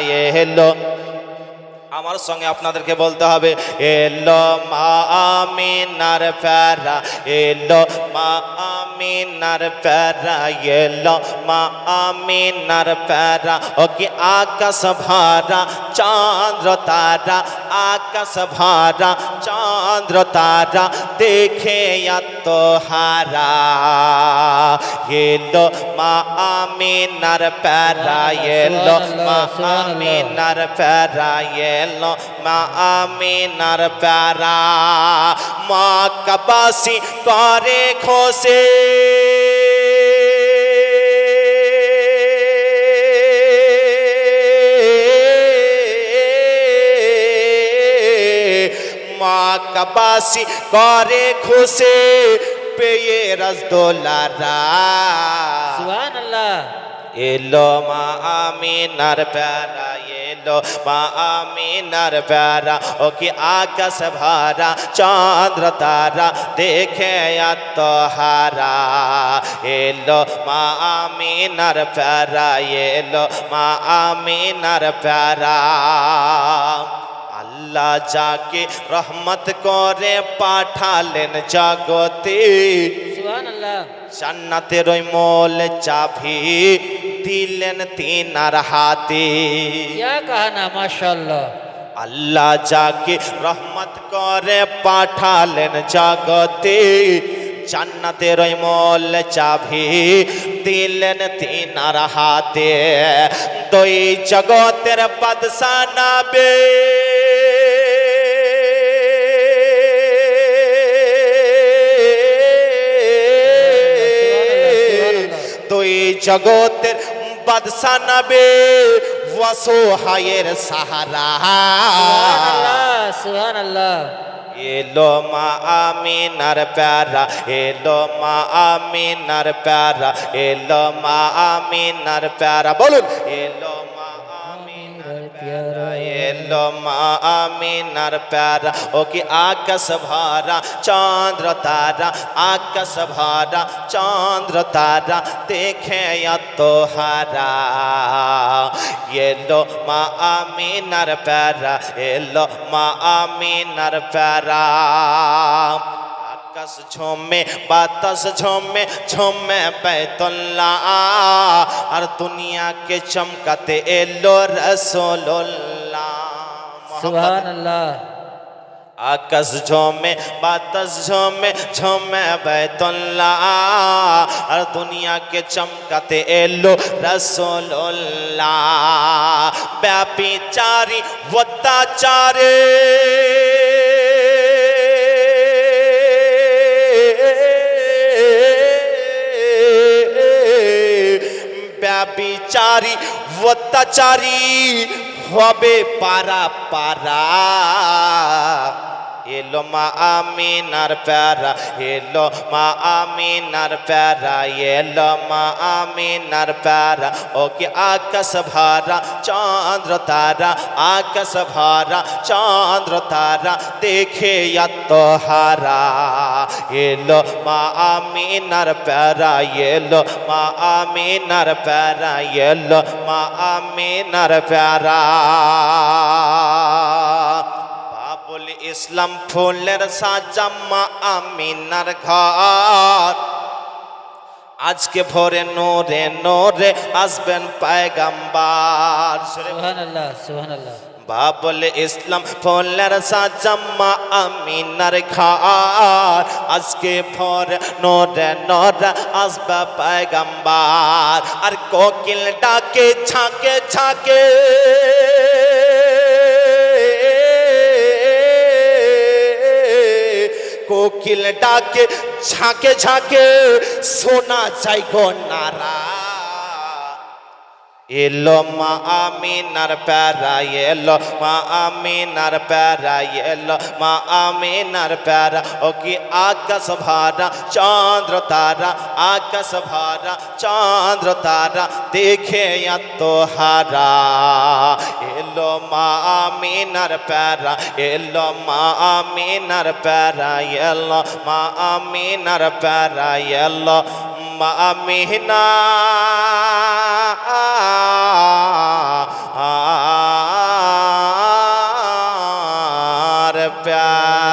এলো। আমার সঙ্গে আপনাদেরকে বলতে হবে এলো মা আমিনার ফেরা এলো মা আমিনার প্যারা এলো মা আমিনার প্যারা ওকে আকাশ ভারা চন্দ্র তারা আকাশ ভারা চন্দ্র তারা দেখে আত্মহারা এলো মা আমিনার প্যারা এলো মা আমিনার প্যারা এলো মা আমিনার প্যারা মা কবাসি করে খোসে। মা কবাসি করে খুশি পেয়ে রসদোলারা সুবহান আল্লাহ এলো মা আমিনার প্যারা এলো মা আমিনার প্যারা ও কি আকাশ ভারা চন্দ্র তারা দেখে আত্মহারা। এলো মা আমিনার প্যারা এলো মা আমিনার প্যারা। আল্লাহ যাকে রহমত করে পাঠালেন জগতে জান্নাতের ওই মোল চাবি দিলেন তিনার হাতে। কাহানা মাশাল্লাহ আল্লাহ যাকে রহমত করে পাঠালেন জগতে জান্নাতের মল চাভি দিলেন তিনার হাতে। দুই জগতের বাদশা নাবে। জগতের বাদশা নাবে ওয়াসোহায়ের সাহারা। সুবহান আল্লাহ সুবহান আল্লাহ এলো মা আমিনার প্যারা এলো মা আমিনার প্যারা এলো মা আমিনার প্যারা। বলুন এলো এলো মা আমিনার প্যারা ও কি আকাশ ভরা চন্দ্র তারা আকাশ ভরা চন্দ্র তারা দেখে তোহারা এলো মা আমিনার প্যারা এলো মা আমিনার প্যারা کس جھومے باتس جھومے جھومے بیت اللہ ہر دنیا کے چمکتے لو رسول اللہ سبحان اللہ آکس جھومے باتس جھومے جھومے بیت اللہ ہر دنیا کے چمکتے لو رسول اللہ بیاپی چاری وطا چارے ব্যবিচারী অত্যাচারী হবে পারা পারা এলো মা আমিনার প্যারা, এলো মা আমিনার প্যারা, এলো মা আমিনার প্যারা, ওকে আকাশ ভারা, চন্দ্র তারা, আকাশ ভারা, চন্দ্র তারা, দেখে আত্মহারা। এলো মা আমিনার প্যারা, এলো মা আমিনার প্যারা, এলো মা আমিনার প্যারা। বাবুল ইসলাম ফুলের সাজাম্মা আমিনার ঘর। আজকে ভোরে নোরে নোরে আসবেন পায়গাম্বার। সুবহান আল্লাহ সুবহান আল্লাহ বাবুল ইসলাম ফুলের সাজাম্মা আমিনার ঘর। আজকে ভোর নোরে নোরে আসবে পায়গাম্বার। আর কোকিল ডাকে ছাকে ঝাঁকে। কোকিল ডাকে, ঝাঁকে ঝাঁকে শোনা যায় গো নারা। এলো মা আমিনার প্যারা, এলো মা আমিনার প্যারা, এলো মা আমিনার প্যারা। ও কি আকাশ ভারা, চন্দ্র তারা, আকাশ ভারা, চন্দ্র তারা, দেখে আত্মহারা এলো মা আমিনার প্যারা, এলো মা আমিনার প্যারা, এলো মা আমিনার প্যারা, এলো মা আমিনা। প্যারা